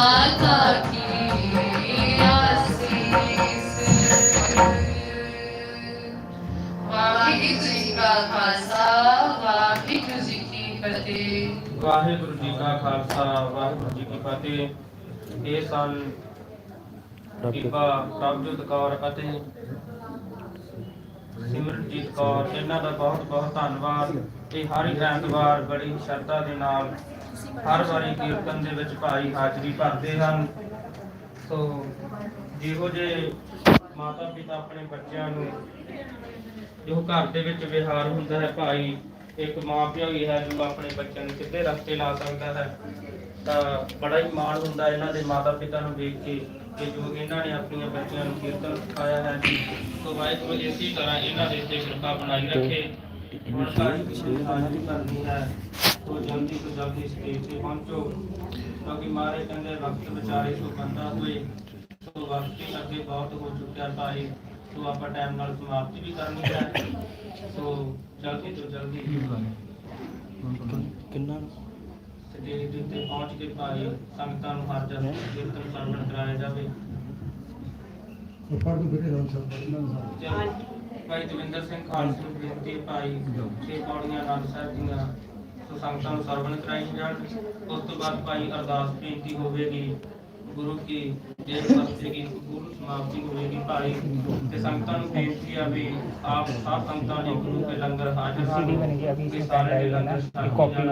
ਮਾਤਾ ਕੀ ਆਸੀਸ ਵਾਹਿਗੁਰੂ ਜੀ ਕਾ ਖਾਲਸਾ ਵਾਹਿਗੁਰੂ ਜੀ ਕੀ ਫਤਿਹ। ਵਾਹਿਗੁਰੂ ਜੀ ਕਾ ਖਾਲਸਾ ਵਾਹਿਗੁਰੂ ਜੀ ਕੀ ਫਤਿਹ ਇਹ ਸਨ ਬੀਬਾ ਪ੍ਰਭਜੋਤ ਕੌਰ ਅਤੇ ਸਿਮਰਨਜੀਤ ਕੌਰ, ਇਹਨਾਂ ਦਾ ਬਹੁਤ ਬਹੁਤ ਧੰਨਵਾਦ। ਇਹ ਹਰ ਐਤਵਾਰ ਬੜੀ ਸ਼ਰਧਾ ਦੇ ਨਾਲ ਹਰ ਵਾਰੀ ਕੀਰਤਨ ਦੇ ਵਿੱਚ ਭਾਈ ਹਾਜ਼ਰੀ ਭਰਦੇ ਹਨ। ਸੋ ਜਿਹੋ ਜੇ ਮਾਤਾ ਪਿਤਾ ਆਪਣੇ ਬੱਚਿਆਂ ਨੂੰ ਜੋ ਘਰ ਦੇ ਵਿੱਚ ਵਿਹਾਰ ਹੁੰਦਾ ਹੈ, ਭਾਈ ਇੱਕ ਮਾਂ ਪਿਓ ਹੀ ਹੈ ਜੋ ਆਪਣੇ ਬੱਚਿਆਂ ਨੂੰ ਸਿੱਧੇ ਰਸਤੇ ਲਾ ਸਕਦਾ ਹੈ। ਤਾਂ ਬੜਾ ਹੀ ਮਾਣ ਹੁੰਦਾ ਇਹਨਾਂ ਦੇ ਮਾਤਾ ਪਿਤਾ ਨੂੰ ਦੇਖ ਕੇ ਕਿ ਜੋ ਇਹਨਾਂ ਨੇ ਆਪਣੀਆਂ ਬੱਚਿਆਂ ਨੂੰ ਕੀਰਤਨ ਸਿਖਾਇਆ ਹੈ। ਸੋ ਵਾਹਿਗੁਰੂ ਇਸੇ ਤਰ੍ਹਾਂ ਇਹਨਾਂ ਦੇ ਉੱਤੇ ਕਿਰਪਾ ਬਣਾਈ ਰੱਖੇ। ਹੁਣ ਸਾਰੀ ਪਿਛਲੀ ਹਾਜ਼ਰੀ ਕਰਨੀ ਹੈ। ਸੋ ਜਲਦੀ ਤੋਂ ਜਲਦੀ ਸਟੇਜ ਤੇ ਪਹੁੰਚੋ। ਕਿਉਂਕਿ ਮਾਰੇ ਕਹਿੰਦੇ ਵਕਤ ਵਿਚਾਰੇ ਸੋ ਬੰਦਾ ਹੋਏ ਸੋ ਵਕਤ ਹੀ ਅੱਗੇ ਬਹੁਤ ਹੋ ਚੁੱਕਿਆ ਭਾਈ। ਸੋ ਆਪਾਂ ਟਾਈਮ ਨਾਲ ਸਮਾਪਤੀ ਵੀ ਕਰਨੀ ਹੈ। ਸੋ ਜਲਦੀ ਤੋਂ ਜਲਦੀ। ਕਿੰਨਾ? ਸਟੇਜ ਦੇ ਉੱਤੇ ਪਹੁੰਚ ਕੇ ਭਾਈ ਸੰਗਤਾਂ ਨੂੰ ਹਰ ਜਨ ਕੀਰਤਨ ਸਰਵਣ ਕਰਾਇਆ ਜਾਵੇ। ਪੜ੍ਹ ਬੇਟੇ ਨਾਲ ਸਭ ਚਲੋ ਭਾਈ ਦਵਿੰਦਰ ਸਿੰਘ ਖਾਲਸੇ ਨੂੰ ਬੇਨਤੀ ਹੈ ਭਾਈ ਛੇ ਪੌੜੀਆਂ ਆਨੰਦ ਸਾਹਿਬ ਦੀਆਂ ਸੋ ਸੰਗਤਾਂ ਨੂੰ ਸਰਵਣ ਕਰਾਈ ਜਾਣ। ਉਸ ਤੋਂ ਬਾਅਦ ਭਾਈ ਅਰਦਾਸ ਬੇਨਤੀ ਹੋਵੇਗੀ ਗੁਰੂ ਕੀ ਦੇਵ ਵਸਤੇਗੀ ਗੁਰੂ ਸਮਾਪਤੀ ਹੋਵੇਗੀ ਭਾਈ ਤੇ ਸੰਗਤਾਂ ਨੂੰ ਬੇਨਤੀ ਆ ਵੀ ਆਪ ਸਾਧ ਸੰਗਤਾਂ ਲਈ ਗੁਰੂ ਕੇ ਲੰਗਰ ਹਾਜ਼ਰ ਸਨ ਸਾਰੇ ਲੰਗਰ ਕਾਪੀ